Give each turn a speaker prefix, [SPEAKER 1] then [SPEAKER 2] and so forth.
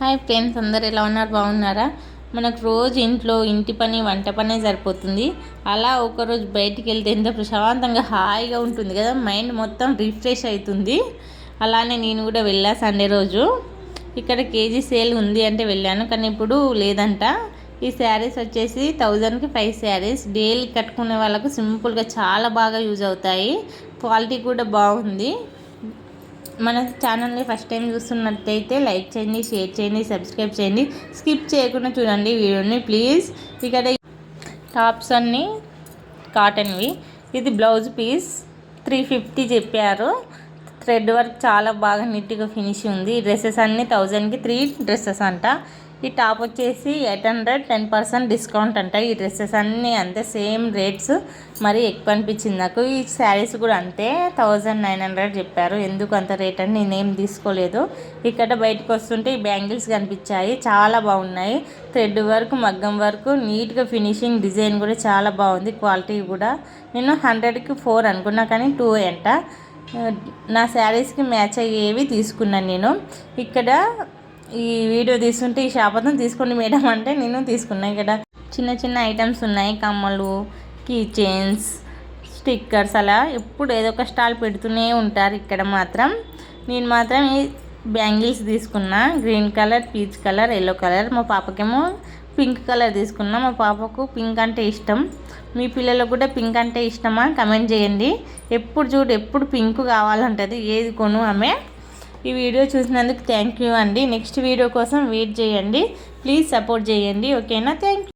[SPEAKER 1] Hi friends అందరు ఎలా ఉన్నారు? బాగున్నారా? మనకు రోజు ఇంట్లో ఇంటి పని వంట పనే సరిపోతుంది. అలా ఒకరోజు బయటికి వెళ్తే ఎంత ప్రశాంతంగా హాయిగా ఉంటుంది కదా? మైండ్ మొత్తం రిఫ్రెష్ అవుతుంది అలానే నేను కూడా వెళ్ళా సండే రోజు. ఇక్కడ కేజీ సేల్ ఉంది అంటే వెళ్ళాను కానీ ఇప్పుడు లేదంట. ఈ శారీస్ వచ్చేసి థౌజండ్కి ఫైవ్ శారీస్. డైలీ కట్టుకునే వాళ్ళకు సింపుల్గా చాలా బాగా యూజ్ అవుతాయి. క్వాలిటీ కూడా బాగుంది. మన ఛానల్ని ఫస్ట్ టైం చూస్తున్నట్టయితే లైక్ చేయండి షేర్ చేయండి సబ్స్క్రైబ్ చేయండి. స్కిప్ చేయకుండా చూడండి వీడియోని ప్లీజ్ ఇక్కడ టాప్స్ అన్నీ కాటన్వి ఇది బ్లౌజ్ పీస్ త్రీ ఫిఫ్టీ చెప్పారు. థ్రెడ్ వర్క్ చాలా బాగా నీట్గా ఫినిష్ ఉంది. డ్రెస్సెస్ అన్నీ థౌజండ్కి త్రీ డ్రెస్సెస్ అంట. ఈ టాప్ వచ్చేసి eight hundred ten percent discount అంట. ఈ డ్రెస్సెస్ అన్నీ అంతే సేమ్ రేట్స్. మరి ఎక్కువ అనిపించింది నాకు. ఈ శారీస్ కూడా అంతే థౌజండ్ నైన్ హండ్రెడ్ చెప్పారు. ఎందుకు అంత రేట్ అని నేనేం తీసుకోలేదు. ఇక్కడ బయటకు వస్తుంటే ఈ బ్యాంగిల్స్ కనిపించాయి. చాలా బాగున్నాయి. థ్రెడ్ వర్క్ మగ్గం వర్క్ నీట్గా ఫినిషింగ్ డిజైన్ కూడా చాలా బాగుంది. క్వాలిటీ కూడా. నేను హండ్రెడ్కి ఫోర్ అనుకున్నా కానీ టూ అంట. నా శారీస్కి మ్యాచ్ అయ్యేవి తీసుకున్నాను నేను. ఇక్కడ ఈ వీడియో తీసుకుంటే ఈ శాపథం తీసుకోండి మేడం అంటే నేను తీసుకున్నాను ఇక్కడ. చిన్న చిన్న ఐటమ్స్ ఉన్నాయి. కమ్మలు కీ చైన్స్ స్టిక్కర్స్ అలా ఎప్పుడు ఏదో ఒక స్టాల్ పెడుతూనే ఉంటారు ఇక్కడ మాత్రం. నేను మాత్రం ఈ బ్యాంగిల్స్ తీసుకున్నా. Green colour peach colour yellow colour మా పాపకేమో పింక్ కలర్ తీసుకున్నా. మా పాపకు పింక్ అంటే ఇష్టం. మీ పిల్లలకు కూడా పింక్ అంటే ఇష్టమా? కమెంట్ చేయండి. ఎప్పుడు చూడు ఎప్పుడు పింక్ కావాలంటది. ఏది కొను ఆమె? ఈ వీడియో చూసినందుకు థ్యాంక్ యూ అండి. నెక్స్ట్ వీడియో కోసం వెయిట్ చేయండి. ప్లీజ్ సపోర్ట్ చేయండి. ఓకేనా? థ్యాంక్